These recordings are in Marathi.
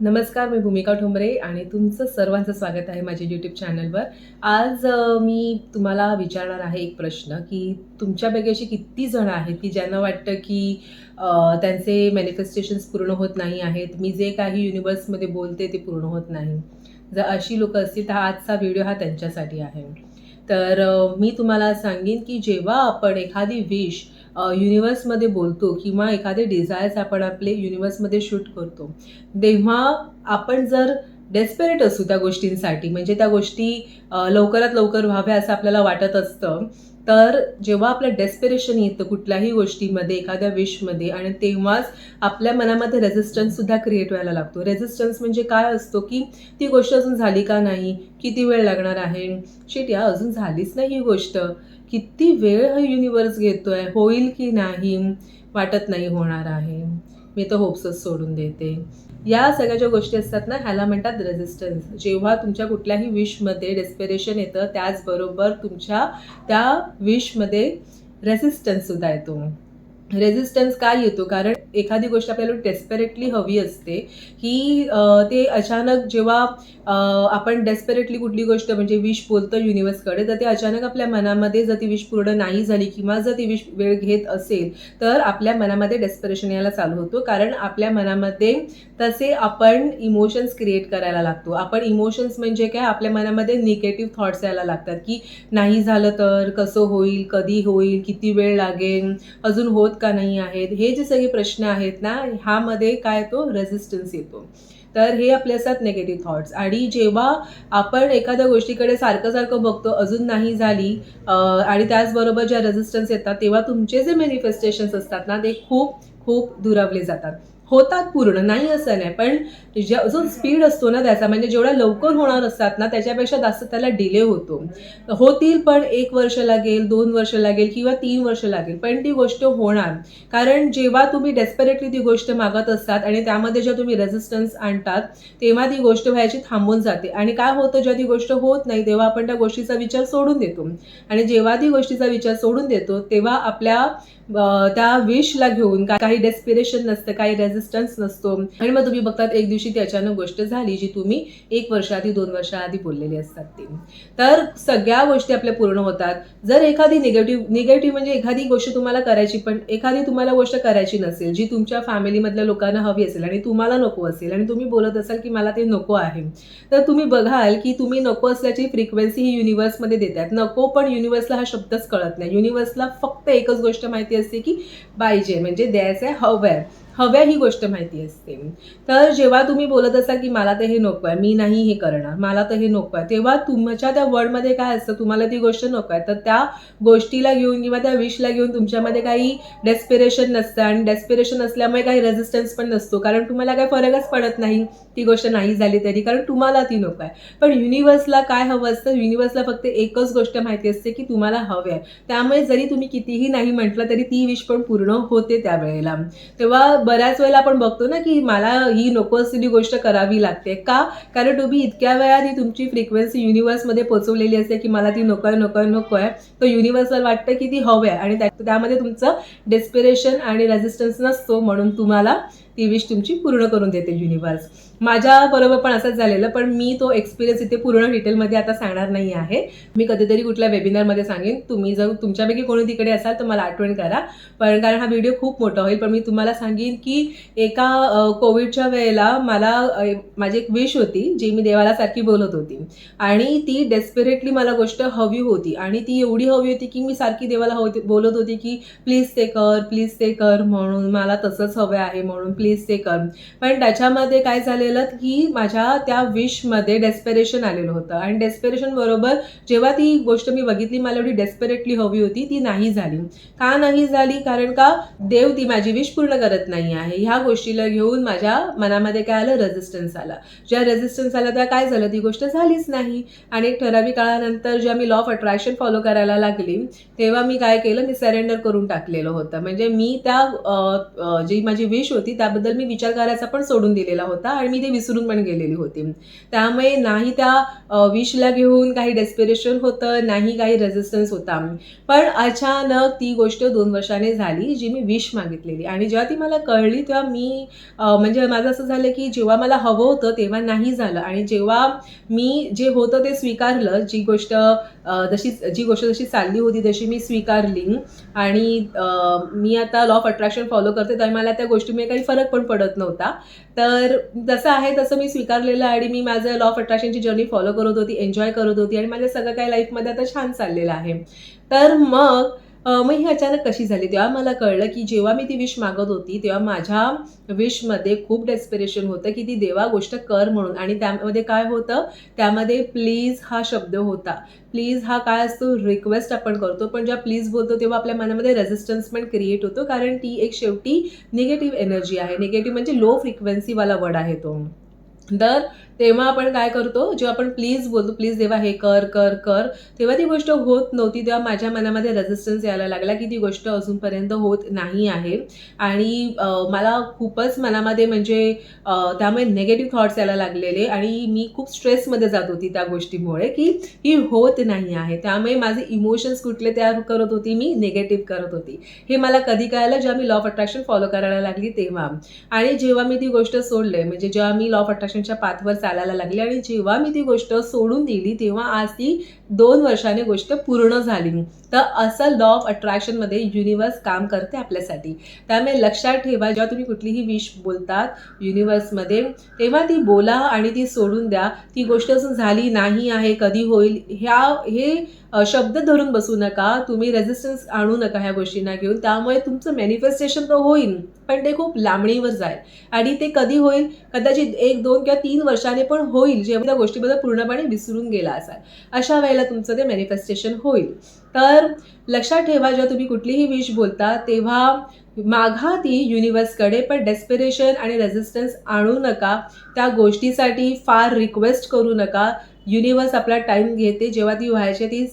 नमस्कार मी भूमिका ठोंबरे आणि तुमचं सर्वांचं स्वागत आहे माझ्या यूट्यूब चॅनलवर आज मी तुम्हाला विचारणार आहे एक प्रश्न की तुमच्यापैकी अशी किती जण आहेत की ज्यांना वाटतं की त्यांचे मॅनिफेस्टेशन्स पूर्ण होत नाही आहेत मी जे काही युनिवर्समध्ये बोलते ते पूर्ण होत नाही. जर अशी लोक असतील तर हा आजचा व्हिडिओ हा त्यांच्यासाठी आहे. तर मी तुम्हाला सांगेन की जेव्हा आपण एखादी विश युनिवर्समध्ये बोलतो किंवा एखादे डिझायर्स आपण आपले युनिवर्समध्ये शूट करतो. तेव्हा आपण जर डेस्पेरेट असू त्या गोष्टींसाठी म्हणजे त्या गोष्टी लवकरात लवकर व्हाव्या असं आपल्याला वाटत असतं तर जेव्हा आपलं डेस्पिरेशन येतं कुठल्याही गोष्टीमध्ये एखाद्या विशमध्ये आणि तेव्हाच आपल्या मनामध्ये रेझिस्टन्ससुद्धा क्रिएट व्हायला लागतो. रेझिस्टन्स म्हणजे काय असतो की ती गोष्ट अजून झाली का नाही? किती वेळ लागणार आहे? शिट या अजून झालीच नाही ही गोष्ट. किती वेळ हा युनिवर्स घेतोय? होईल की नाही? वाटत नाही होणार आहे. मी तर होप्सच सोडून देते. या सगळ्या ज्या गोष्टी असतात ना ह्याला म्हणतात रेझिस्टन्स जेव्हा तुमच्या कुठल्याही विशमध्ये डेस्पिरेशन येतं त्याचबरोबर तुमच्या त्या विशमध्ये रेझिस्टन्ससुद्धा येतो. रेझिस्टन्स काय येतो? कारण एखादी गोष्ट आपल्याला डेस्पेरेटली हवी असते ही ते अचानक जेव्हा आपण डेस्पेरेटली कुठली गोष्ट म्हणजे विश बोलतो युनिवर्सकडे तर ते अचानक आपल्या मनामध्ये जर ती विश पूर्ण नाही झाली किंवा जर ती विश वेळ घेत असेल तर आपल्या मनामध्ये डेस्परेशन यायला चालू होतो. कारण आपल्या मनामध्ये तसे आपण इमोशन्स क्रिएट करायला लागतो. आपण इमोशन्स म्हणजे काय? आपल्या मनामध्ये निगेटिव्ह थॉट्स यायला लागतात की नाही झालं तर कसं होईल कधी होईल किती वेळ लागेल अजून होत का नाही आहेत. हे जे सगळे प्रश्न आहेत ना ह्यामध्ये काय येतो? रेझिस्टन्स येतो. तर हे आपले असतात नेगेटिव्ह थॉट्स आणि जेव्हा आपण एखाद्या गोष्टीकडे सारखं सारखं बघतो अजून नाही झाली आणि त्याचबरोबर ज्या रेझिस्टन्स येतात तेव्हा तुमचे जे मॅनिफेस्टेशन्स असतात ना ते खूप खूप दुरावले जातात. होतात पूर्ण नाही असं नाही. पण ज्या जो स्पीड असतो ना त्याचा म्हणजे जेवढ्या लवकर होणार असतात ना त्याच्यापेक्षा जास्त त्याला डिले होतो. होतील पण एक वर्ष लागेल दोन वर्ष लागेल किंवा तीन वर्ष लागेल पण ती गोष्ट होणार. कारण जेव्हा तुम्ही डेस्परेटली ती गोष्ट मागत असतात आणि त्यामध्ये जेव्हा तुम्ही रेझिस्टन्स आणतात तेव्हा ती गोष्ट व्हायची थांबून जाते. आणि काय होतं जेव्हा ती गोष्ट होत नाही तेव्हा आपण त्या गोष्टीचा विचार सोडून देतो. आणि जेव्हा ती गोष्टीचा विचार सोडून देतो तेव्हा आपल्या त्या विशला घेऊन का- काही डेस्पिरेशन नसतं काही रेझिस्टन्स नसतो. आणि मग तुम्ही बघतात एक दिवशी ती अचानक गोष्ट झाली जी तुम्ही एक वर्षाआधी दोन वर्षाआधी बोललेली असतात ती. तर सगळ्या गोष्टी आपल्या पूर्ण होतात. जर एखादी निगेटिव्ह निगेटिव्ह म्हणजे एखादी गोष्ट तुम्हाला करायची पण एखादी तुम्हाला गोष्ट करायची नसेल जी तुमच्या फॅमिलीमधल्या लोकांना हवी असेल आणि तुम्हाला नको असेल आणि तुम्ही बोलत असाल की मला ते नको आहे तर तुम्ही बघाल की तुम्ही नको असल्याची फ्रिक्वेन्सी ही युनिव्हर्समध्ये देतात. नको पण युनिव्हर्सला हा शब्दच कळत नाही. युनिव्हर्सला फक्त एकच गोष्ट माहिती असते की पाहिजे म्हणजे द्यायचं आहे हवंय हव्या ही गोष्ट माहिती असते. तर जेव्हा तुम्ही बोलत असाल की मला तर हे नको आहे मी नाही हे करणार मला तर हे नको आहे तेव्हा तुमच्या त्या वर्डमध्ये काय असतं? तुम्हाला ती गोष्ट नको आहे तर त्या गोष्टीला घेऊन किंवा त्या विशला घेऊन तुमच्यामध्ये काही डेस्पिरेशन नसतं आणि डेस्पिरेशन असल्यामुळे काही रेझिस्टन्स पण नसतो. कारण तुम्हाला काही फरकच पडत नाही. ती गोष्ट नाही झाली तरी कारण तुम्हाला ती नको आहे पण युनिवर्सला काय हवं असतं? युनिवर्सला फक्त एकच गोष्ट माहिती असते की तुम्हाला हवे आहे. त्यामुळे जरी तुम्ही कितीही नाही म्हटलं तरी ती विश पण पूर्ण होते त्यावेळेला. तेव्हा बऱ्याच वेळेला आपण बघतो ना की मला ही नको असलेली गोष्ट करावी लागते. का? कारण तुम्ही इतक्या वेळा ही तुमची फ्रिक्वेन्सी युनिवर्समध्ये पोहोचवलेली असते की मला ती नको आहे नको आहे नको आहे तर युनिव्हर्सल वाटतं की ती हवं आहे आणि त्यामध्ये तुमचं डेस्पिरेशन आणि रेझिस्टन्स नसतो म्हणून तुम्हाला ती विश तुमची पूर्ण करून देते युनिवर्स माझ्याबरोबर पण असंच झालेलं पण मी तो एक्सपिरियन्स इथे पूर्ण डिटेलमध्ये आता सांगणार नाही आहे. मी कधीतरी कुठल्या वेबिनारमध्ये सांगेन. तुम्ही जर तुमच्यापैकी कोणी तिकडे असाल तर मला आठवण करा. पण कारण हा व्हिडिओ खूप मोठा होईल पण मी तुम्हाला सांगेन की एका कोविडच्या वेळेला मला माझी एक विश होती जी मी देवाला सारखी बोलत होती. आणि ती डेस्पिरेटली मला गोष्ट हवी होती. आणि ती एवढी हवी होती की मी सारखी देवाला होती बोलत होती की प्लीज ते कर प्लीज ते कर. म्हणून मला तसंच हवं आहे म्हणून प्लीज ते कर पण त्याच्यामध्ये काय झालेलं की माझ्या त्या विशमध्ये डेस्पेरेशन आलेलं होतं. आणि डेस्पेरेशन बरोबर जेव्हा ती गोष्ट मी बघितली मला एवढी डेस्पेरेटली हवी होती ती नाही झाली. का नाही झाली? कारण का देव ती माझी विश पूर्ण करत नाही आहे. ह्या गोष्टीला घेऊन माझ्या मनामध्ये काय आलं? रेझिस्टन्स आला. ज्या रेझिस्टन्स आला त्या काय झालं? ती गोष्ट झालीच नाही. आणि एक ठराविक काळानंतर जेव्हा मी लॉ ऑफ अट्रॅक्शन फॉलो करायला लागली तेव्हा मी काय केलं? मी सरेंडर करून टाकलेलं होतं. म्हणजे मी त्या जी माझी विश होती त्या त्याबद्दल मी विचार करायचा पण सोडून दिलेला होता आणि मी ते विसरून पण गेलेली होती. त्यामुळे नाही त्या विशला घेऊन काही डेस्पिरेशन होतं नाही काही रेझिस्टन्स होता. पण अचानक ती गोष्ट दोन वर्षाने झाली जी मी विश मागितलेली. आणि जेव्हा ती मला कळली तेव्हा मी म्हणजे माझं असं झालं की जेव्हा मला हवं होतं तेव्हा नाही झालं. आणि जेव्हा मी जे होतं ते स्वीकारलं जी गोष्ट जशी जी गोष्ट जशी चालली होती तशी मी स्वीकारली. आणि मी आता लॉ ऑफ अट्रॅक्शन फॉलो करते तर मला त्या गोष्टीमुळे काही फरक पण पडत नव्हता. तर जसं आहे तसं मी स्वीकारलेलं आणि मी माझं लॉ ऑफ अट्रॅक्शनची जर्नी फॉलो करत होती एन्जॉय करत होती आणि माझं सगळं काही लाईफमध्ये आता छान चाललेलं आहे. तर मग मग ही अचानक कशी झाली? तेव्हा मला कळलं की जेव्हा मी ती विश मागत होती तेव्हा माझ्या विशमध्ये खूप डेस्पिरेशन होतं की ती देवा गोष्ट कर म्हणून. आणि त्यामध्ये काय होतं? त्यामध्ये प्लीज हा शब्द होता. प्लीज हा काय असतो? रिक्वेस्ट आपण करतो. पण जेव्हा प्लीज बोलतो तेव्हा आपल्या मनामध्ये रेझिस्टन्स पण क्रिएट होतो. कारण ती एक शेवटी निगेटिव्ह एनर्जी आहे. निगेटिव्ह म्हणजे लो फ्रिक्वेन्सीवाला वर्ड आहे तो. तर तेव्हा आपण काय करतो जेव्हा आपण प्लीज बोलतो प्लीज देवा हे कर कर कर तेव्हा ती गोष्ट होत नव्हती तेव्हा माझ्या मनामध्ये रेझिस्टन्स यायला लागला की ती गोष्ट अजूनपर्यंत होत नाही आहे. आणि मला खूपच मनामध्ये म्हणजे त्यामुळे निगेटिव्ह थॉट्स यायला लागलेले आणि मी खूप स्ट्रेसमध्ये जात होती त्या गोष्टीमुळे की ही होत नाही आहे. त्यामुळे माझे इमोशन्स कुठले तयार करत होती मी निगेटिव्ह करत होती. हे मला कधी कळालं? जेव्हा मी लॉ ऑफ अट्रॅक्शन फॉलो करायला लागली तेव्हा. आणि जेव्हा मी ती गोष्ट सोडले म्हणजे जेव्हा मी लॉ ऑफ अट्रॅक्शनच्या पाथवर चालायला लागली आणि जेव्हा मी ती गोष्ट सोडून दिली तेव्हा आज ती दोन वर्षाने गोष्ट पूर्ण झाली. तर असं लॉ ऑफ अट्रॅक्शनमध्ये युनिवर्स काम करते आपल्यासाठी. त्यामुळे लक्षात ठेवा जेव्हा तुम्ही कुठलीही विश बोलतात युनिवर्समध्ये तेव्हा ती बोला आणि ती सोडून द्या. ती गोष्ट अजून झाली नाही आहे कधी होईल ह्या हे शब्द धरून बसू नका तुम्ही रेझिस्टन्स आणू नका ह्या गोष्टींना घेऊन. त्यामुळे तुमचं मॅनिफेस्टेशन तर होईल पण ते खूप लांबणीवर जाईल. आणि ते कधी होईल? कदाचित एक दोन किंवा तीन वर्षाने पण होईल जेव्हा त्या गोष्टीबद्दल पूर्णपणे विसरून गेला असाल. अशा वेळेला तुमचं ते मॅनिफेस्टेशन होईल. तर लक्षात ठेवा जेव्हा तुम्ही कुठलीही विश बोलता तेव्हा मागा ती युनिवर्सकडे पण डेस्पिरेशन आणि रेझिस्टन्स आणू नका. त्या गोष्टीसाठी फार रिक्वेस्ट करू नका. युनिवर्स आपला टाईम घेते जेव्हा ती व्हायची ती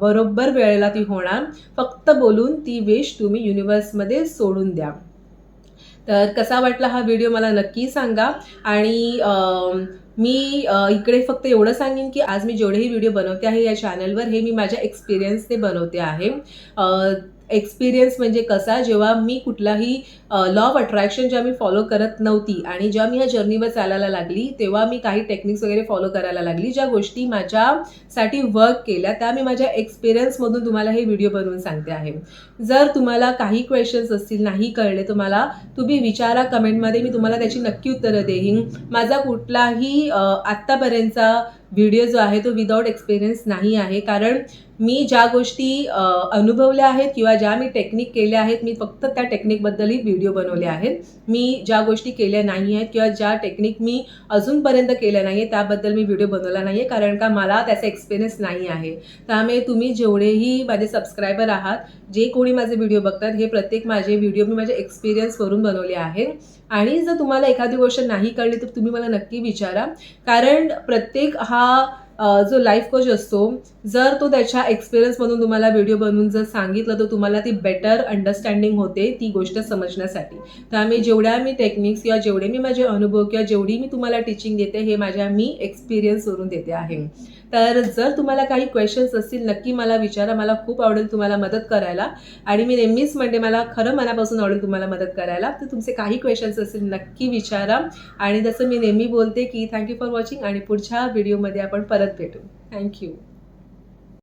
बरोबर वेळेला ती होणार. फक्त बोलून ती विश तुम्ही युनिवर्समध्ये सोडून द्या. तर कसा वाटला हा व्हिडिओ मला नक्की सांगा. आणि मी इकडे फक्त एवढं सांगेन की आज मी जेवढेही व्हिडिओ बनवते आहे या चॅनलवर हे मी माझ्या एक्सपिरियन्सने बनवते आहे. एक्सपिरियन्स म्हणजे कसा जेव्हा मी कुठलाही लॉ ऑफ अट्रॅक्शन ज्या मी फॉलो करत नव्हती आणि जेव्हा मी ह्या जर्नीवर चालायला लागली तेव्हा मी काही टेक्निक्स वगैरे फॉलो करायला लागली ज्या गोष्टी माझ्यासाठी वर्क केल्या त्या मी माझ्या एक्सपिरियन्समधून तुम्हाला हे व्हिडिओ बनवून सांगते आहे. जर तुम्हाला काही क्वेश्चन्स असतील नाही कळले तुम्हाला तुम्ही विचारा कमेंटमध्ये मी तुम्हाला त्याची नक्की उत्तरं देईन. माझा कुठलाही आत्तापर्यंतचा व्हिडिओ जो आहे तो विदाऊट एक्सपिरियन्स नाही आहे. कारण मी ज्या गोष्टी अनुभवल्या आहेत किंवा ज्या मी टेक्निक केल्या आहेत मी फक्त त्या टेक्निकबद्दलही व्हिडिओ बनवले आहेत. मी ज्या गोष्टी केल्या नाही आहेत किंवा ज्या टेक्निक मी अजूनपर्यंत केल्या नाही आहे त्याबद्दल मी व्हिडिओ बनवला नाही आहे कारण का मला त्याचा एक्सपिरियन्स नाही आहे. त्यामुळे तुम्ही जेवढेही माझे सबस्क्रायबर आहात जे कोणी माझे व्हिडिओ बघतात हे प्रत्येक माझे व्हिडिओ मी माझ्या एक्सपिरियन्सवरून बनवले आहेत आणि जर तुम्हाला एखादी गोष्ट नाही कळली तर तुम्ही मला नक्की विचारा. कारण प्रत्येक हा जो लाईफ कोच असतो जर तो त्याच्या एक्सपिरियन्समधून तुम्हाला व्हिडिओ बनवून जर सांगितलं तर तुम्हाला ती बेटर अंडरस्टँडिंग होते ती गोष्ट समजण्यासाठी. त्यामुळे जेवढ्या मी टेक्निक्स किंवा जेवढे मी माझे अनुभव किंवा जेवढी मी तुम्हाला टीचिंग देते हे माझ्या मी एक्सपिरियन्सवरून देते आहे. तर जर तुम्हाला काही क्वेश्चन्स असतील नक्की मला विचारा. मला खूप आवडेल तुम्हाला मदत करायला. आणि मी नेहमीच म्हणते मला खरं मनापासून आवडेल तुम्हाला मदत करायला. तर तुमचे काही क्वेश्चन्स असतील नक्की विचारा. आणि जसं मी नेहमी बोलते की थँक्यू फॉर वॉचिंग आणि पुढच्या व्हिडिओमध्ये आपण परत भेटू. थँक्यू